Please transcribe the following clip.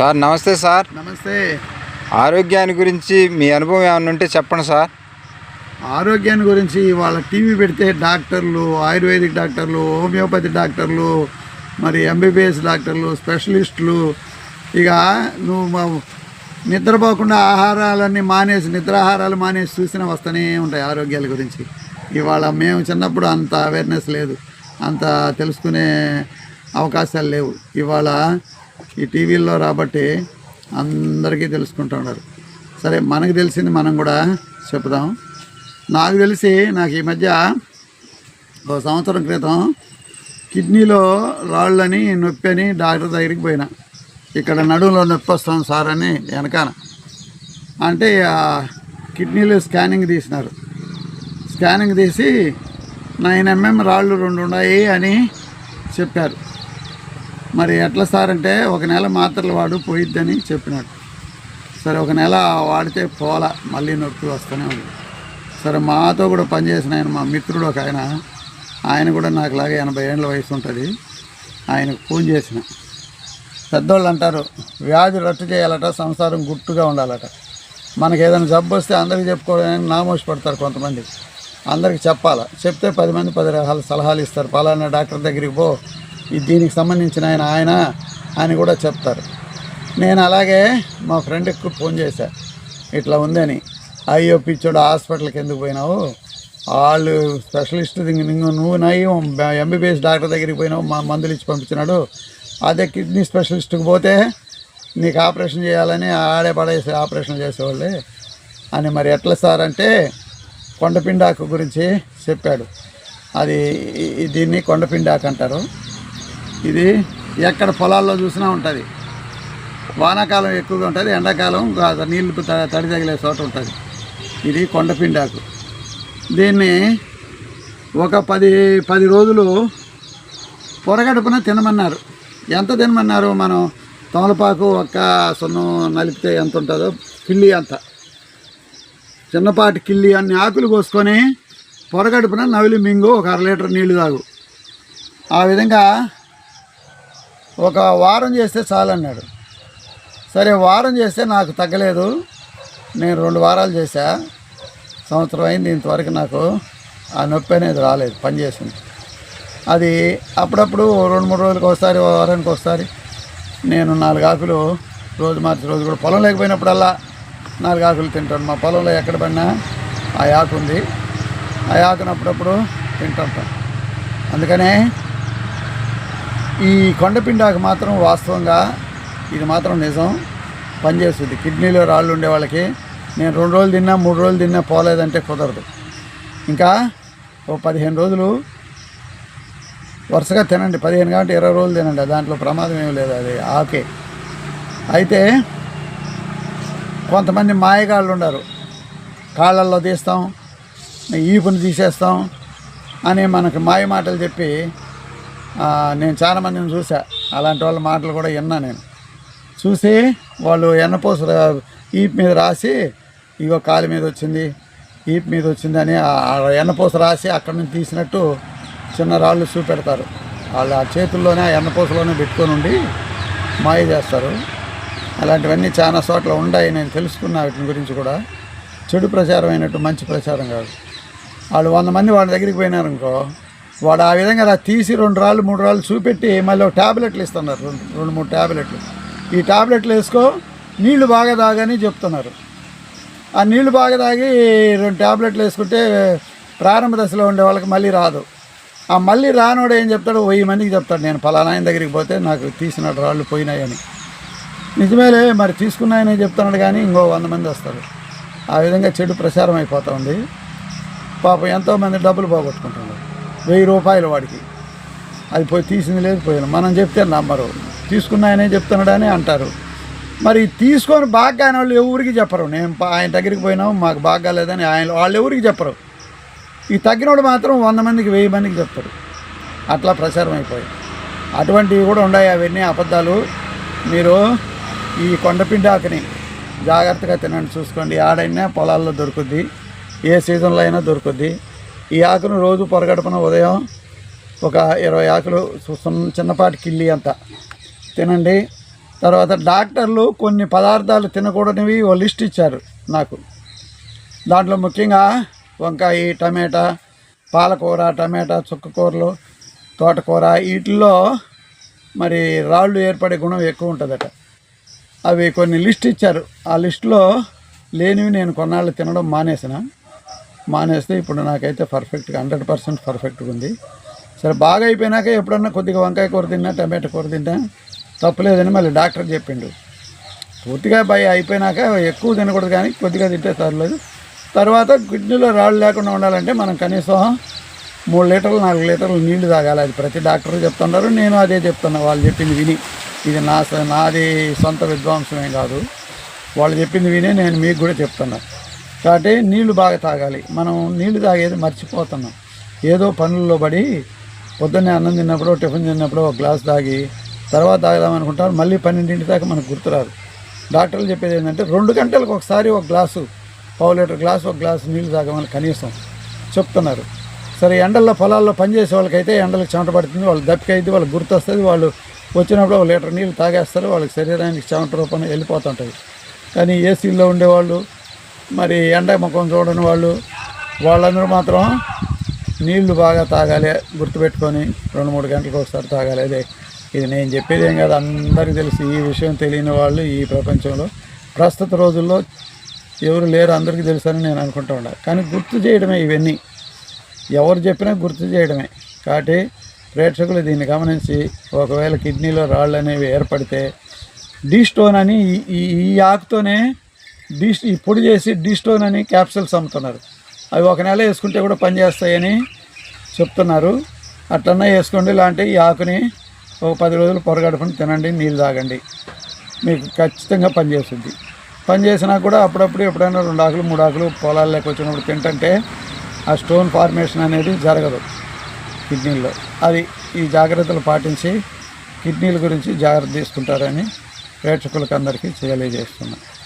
Sir నమస్తే sir. నమస్తే. ఆరోగ్యాన్ని గురించి మీ అనుభవం ఏమైనా ఉంటే చెప్పండి సార్. ఆరోగ్యాన్ని గురించి వాళ్ళ టీవీ పెడితే డాక్టర్లు ఆయుర్వేదిక్ డాక్టర్లు హోమియోపతి డాక్టర్లు మరి ఎంబీబీఎస్ డాక్టర్లు స్పెషలిస్టులు ఇక నువ్వు మా- నిద్రపోకుండా ఆహారాలన్నీ మానేసి నిద్రాహారాలు మానేసి చూసినా వస్తూనే ఉంటాయి ఆరోగ్యాల గురించి. ఇవాళ మేము చిన్నప్పుడు అంత అవేర్నెస్ లేదు. అంత తెలుసుకునే అవకాశాలు లేవు. ఇవాళ ఈ టీవీల్లో రాబట్టి అందరికీ తెలుసుకుంటున్నారు సరే మనకు తెలిసింది మనం కూడా చెప్దాం. నాకు తెలిసి నాకు ఈ మధ్య ఒక సంవత్సరం క్రితం కిడ్నీలో రాళ్ళని నొప్పి అని డాక్టర్ దగ్గరికి పోయినా. ఇక్కడ నడుములో నొప్పి వస్తాం సార్ అని వెనకాన అంటే కిడ్నీలో స్కానింగ్ తీసినారు. స్కానింగ్ తీసి నైన్ ఎంఎం రాళ్ళు రెండు ఉన్నాయి అని చెప్పారు. మరి ఎట్లా సార్ అంటే ఒక నెల మాత్రలు వాడు పోయిద్దని చెప్పినాడు. సరే ఒక నెల వాడితే పోల మళ్ళీ నొప్పి వస్తూనే ఉంది. సరే మాతో కూడా పనిచేసిన ఆయన మా మిత్రుడు ఒక ఆయన ఆయన కూడా నాకు లాగే ఎనభై ఏళ్ళ వయసు ఉంటుంది. ఆయనకు ఫోన్ చేసిన. పెద్దోళ్ళు అంటారు వ్యాధి రట్టు చేయాలట సంసారం గుట్టుగా ఉండాలట. మనకి ఏదైనా జబ్బు వస్తే అందరికి చెప్పుకోవడానికి నామోషి పడతారు కొంతమంది. అందరికి చెప్పాలా? చెప్తే పది మంది పది రకాల సలహాలు ఇస్తారు. పలానా డాక్టర్ దగ్గరికి పో దీనికి సంబంధించిన ఆయన ఆయన అని కూడా చెప్తారు. నేను అలాగే మా ఫ్రెండ్కి ఫోన్ చేశా. ఇట్లా ఉందని. అయ్యో పిచ్చోడు హాస్పిటల్కి ఎందుకు పోయినావు? వాళ్ళు స్పెషలిస్ట్ నువ్వు నయ్యి ఎంబీబీఎస్ డాక్టర్ దగ్గరికి పోయినావు మా మందులు ఇచ్చి పంపించినాడు. అదే కిడ్నీ స్పెషలిస్ట్కి పోతే నీకు ఆపరేషన్ చేయాలని ఆడే పడేసి ఆపరేషన్ చేసేవాళ్ళే అని మరి ఎట్లా సార్ అంటే కొండపిండాకు గురించి చెప్పాడు. అది దీన్ని కొండపిండాకు అంటారు. ఇది ఎక్కడ పొలాల్లో చూసినా ఉంటుంది. వానాకాలం ఎక్కువగా ఉంటుంది ఎండాకాలం నీళ్ళు త- తడి తగిలే చోట ఉంటుంది. ఇది కొండపిండాకు. దీన్ని ఒక పది పది రోజులు పొరగడుపున తినమన్నారు. ఎంత తినమన్నారు మనం? తమలపాకు ఒక్క సున్నం నలిపితే ఎంత ఉంటుందో కిల్లి అంత. చిన్నపాటి కిల్లి అన్ని ఆకులు కోసుకొని పొరగడుపున నవిలి మింగు ఒక అర లీటర్ నీళ్ళు తాగు. ఆ విధంగా ఒక వారం చేస్తే చాలన్నాడు సరే వారం చేస్తే నాకు తగ్గలేదు. నేను రెండు వారాలు చేశా. సంవత్సరం అయింది ఇంతవరకు నాకు ఆ నొప్పి అనేది రాలేదు పనిచేసింది అది అప్పుడప్పుడు రెండు మూడు రోజులకు ఒకసారి వారానికి ఒకసారి నేను నాలుగు ఆకులు రోజు మార్చి రోజు కూడా పొలం లేకపోయినప్పుడల్లా నాలుగు ఆకులు తింటాను. మా పొలంలో ఎక్కడ పడినా ఆ ఆకు ఉంది. ఆ ఆకును అప్పుడప్పుడు తింటుంటాను అందుకనే ఈ కొండపిండాకు మాత్రం వాస్తవంగా ఇది మాత్రం నిజం. పనిచేస్తుంది. కిడ్నీలో రాళ్ళు ఉండే వాళ్ళకి నేను రెండు రోజులు తిన్నా మూడు రోజులు తిన్నా పోలేదంటే కుదరదు. ఇంకా ఓ పదిహేను రోజులు వరుసగా తినండి. పదిహేను కాబట్టి ఇరవై రోజులు తినండి. దాంట్లో ప్రమాదం ఏమి లేదు అది. ఆకే అయితే కొంతమంది మాయగాళ్ళు ఉన్నారు. కాళ్ళల్లో తీస్తాం ఈపుని తీసేస్తాం అని మనకు మాయ మాటలు చెప్పి నేను చాలా మందిని చూసా. అలాంటి వాళ్ళ మాటలు కూడా విన్నా నేను. చూసి వాళ్ళు ఎన్నపోస ఈప్ మీద రాసి ఇగో కాలు మీద వచ్చింది ఈప్ మీద వచ్చిందని ఆ ఎన్నపూస రాసి అక్కడి నుంచి తీసినట్టు చిన్న రాళ్ళు చూపెడతారు. వాళ్ళు ఆ చేతుల్లోనే ఆ ఎన్నపూసలోనే పెట్టుకొని ఉండి మాయ చేస్తారు. అలాంటివన్నీ చాలా చోట్ల ఉన్నాయి నేను తెలుసుకున్న వాటి గురించి కూడా. చెడు ప్రచారం అయినట్టు మంచి ప్రచారం కాదు. వాళ్ళు వంద మంది వాళ్ళ దగ్గరికి పోయినారనుకో వాడు ఆ విధంగా అలా తీసి రెండు రాళ్ళు మూడు రాళ్ళు చూపెట్టి మళ్ళీ ఒక ట్యాబ్లెట్లు ఇస్తున్నారు. రెండు రెండు మూడు ట్యాబ్లెట్లు ఈ ట్యాబ్లెట్లు వేసుకో నీళ్ళు బాగా తాగని చెప్తున్నారు. ఆ నీళ్ళు బాగా తాగి రెండు ట్యాబ్లెట్లు వేసుకుంటే ప్రారంభ దశలో ఉండే వాళ్ళకి మళ్ళీ రాదు. ఆ మళ్ళీ రానోడు ఏం చెప్తాడు? వెయ్యి మందికి చెప్తాడు. నేను ఫలానా ఆయన దగ్గరికి పోతే నాకు తీసిన రాళ్ళు పోయినాయని. నిజమేలే మరి తీసుకున్నాయని చెప్తున్నాడు కానీ ఇంకో వంద మంది వస్తారు. ఆ విధంగా చెడు ప్రచారం అయిపోతూ ఉంది. పాపం ఎంతోమంది డబ్బులు పోగొట్టుకుంటున్నారు. వెయ్యి రూపాయలు వాడికి. అది పోయి తీసింది లేదు పోయిన మనం చెప్తే నమ్మరు. తీసుకున్నాయనే చెప్తున్నాడని అంటారు. మరి తీసుకొని బాగా ఆయన వాళ్ళు ఎవరికి చెప్పరు? నేను ఆయన దగ్గరికి పోయినాము మాకు బాగా లేదని ఆయన వాళ్ళు ఎవరికి చెప్పరు? ఈ తగ్గినోడు మాత్రం వంద మందికి వెయ్యి మందికి చెప్తారు అట్లా ప్రచారం అయిపోయింది. అటువంటివి కూడా ఉన్నాయి అవన్నీ అబద్ధాలు. మీరు ఈ కొండపిండాకుని జాగ్రత్తగా తినండి చూసుకోండి. ఆడైనా పొలాల్లో దొరుకుద్ది. ఏ సీజన్లో అయినా దొరుకుద్ది. ఈ ఆకును రోజు పొరగడపన ఉదయం ఒక ఇరవై ఆకులు చిన్నపాటి కిల్లి అంత. తినండి. తర్వాత డాక్టర్లు కొన్ని పదార్థాలు తినకూడనివి ఓ లిస్ట్ ఇచ్చారు నాకు. దాంట్లో ముఖ్యంగా వంకాయ టమాటా పాలకూర టమాటా చుక్కకూరలు తోటకూర వీటిల్లో మరి రాళ్ళు ఏర్పడే గుణం ఎక్కువ ఉంటుందట. అవి కొన్ని లిస్ట్ ఇచ్చారు. ఆ లిస్టులో లేనివి నేను కొన్నాళ్ళు తినడం మానేసిన. మానేస్తే ఇప్పుడు నాకైతే పర్ఫెక్ట్గా హండ్రెడ్ పర్సెంట్ పర్ఫెక్ట్గా ఉంది. సరే బాగా అయిపోయినాక ఎప్పుడన్నా కొద్దిగా వంకాయ కూర తిన్నా టమాటా కూర తిన్నా తప్పలేదని మళ్ళీ డాక్టర్ చెప్పిండు. పూర్తిగా భయ అయిపోయినాక ఎక్కువ తినకూడదు కానీ కొద్దిగా తింటే సర్లేదు. తర్వాత కిడ్నీలో రాళ్ళు లేకుండా ఉండాలంటే మనం కనీసం మూడు లీటర్లు నాలుగు లీటర్లు నీళ్ళు తాగాలి. అది ప్రతి డాక్టర్ చెప్తున్నారు నేను అదే చెప్తున్నా. వాళ్ళు చెప్పింది విని. ఇది నా స- నాది సొంత విద్వాంసమే కాదు. వాళ్ళు చెప్పింది వినే నేను మీకు కూడా చెప్తున్నా. కాబట్టి నీళ్ళు బాగా తాగాలి. మనం నీళ్ళు తాగేది మర్చిపోతున్నాం. ఏదో పనుల్లో పడి పొద్దున్నే అన్నం తిన్నప్పుడు టిఫిన్ తిన్నప్పుడు ఒక గ్లాస్ తాగి తర్వాత తాగదాం అనుకుంటారు. మళ్ళీ పన్నెండింటి దాకా మనకు గుర్తురాదు. డాక్టర్లు చెప్పేది ఏంటంటే రెండు గంటలకు ఒకసారి ఒక గ్లాసు పావు లీటర్ గ్లాసు ఒక గ్లాసు నీళ్ళు తాగమని కనీసం చెప్తున్నారు. సరే ఎండల్లో పొలాల్లో పనిచేసే వాళ్ళకైతే ఎండలకు చెమట పడుతుంది. వాళ్ళు దప్పిక వాళ్ళు వాళ్ళకి గుర్తు వస్తుంది వాళ్ళు వచ్చినప్పుడు ఒక లీటర్ నీళ్ళు తాగేస్తారు. వాళ్ళకి శరీరానికి చెమట రూపంలో వెళ్ళిపోతుంటుంది కానీ ఏసీల్లో ఉండేవాళ్ళు మరి ఎండ ముఖం చూడని వాళ్ళు వాళ్ళందరూ మాత్రం నీళ్ళు బాగా తాగాలి గుర్తుపెట్టుకొని రెండు మూడు గంటలకు ఒకసారి తాగాలి. అదే ఇది నేను చెప్పేది ఏం కాదు అందరికీ తెలుసు ఈ విషయం తెలియని వాళ్ళు ఈ ప్రపంచంలో. ప్రస్తుత రోజుల్లో ఎవరు లేరు అందరికీ తెలుసని నేను అనుకుంటూ ఉండాలి కానీ గుర్తు చేయడమే ఇవన్నీ. ఎవరు చెప్పినా గుర్తు చేయడమే. కాబట్టి ప్రేక్షకులు దీన్ని గమనించి ఒకవేళ కిడ్నీలో రాళ్ళు అనేవి ఏర్పడితే డీ స్టోన్ అని ఈ- ఈ ఈ ఆకుతోనే డీ ఈ పొడి చేసి డీ స్టోన్ అని క్యాప్సూల్స్ అమ్ముతున్నారు. అవి ఒక నెల వేసుకుంటే కూడా పనిచేస్తాయని చెప్తున్నారు. అట్లన్నా వేసుకోండి ఇలాంటి ఈ ఆకుని ఒక పది రోజులు పొరగడుపుని తినండి నీళ్ళు తాగండి. మీకు ఖచ్చితంగా పనిచేస్తుంది పని చేసినా కూడా అప్పుడప్పుడు ఎప్పుడైనా రెండు ఆకులు మూడు ఆకులు పొలాల్లోకి వచ్చినప్పుడు తింటుంటే ఆ స్టోన్ ఫార్మేషన్ అనేది జరగదు కిడ్నీల్లో. అది ఈ జాగ్రత్తలు పాటించి కిడ్నీల గురించి జాగ్రత్త తీసుకుంటారని ప్రేక్షకులకు అందరికీ తెలియజేస్తున్నాను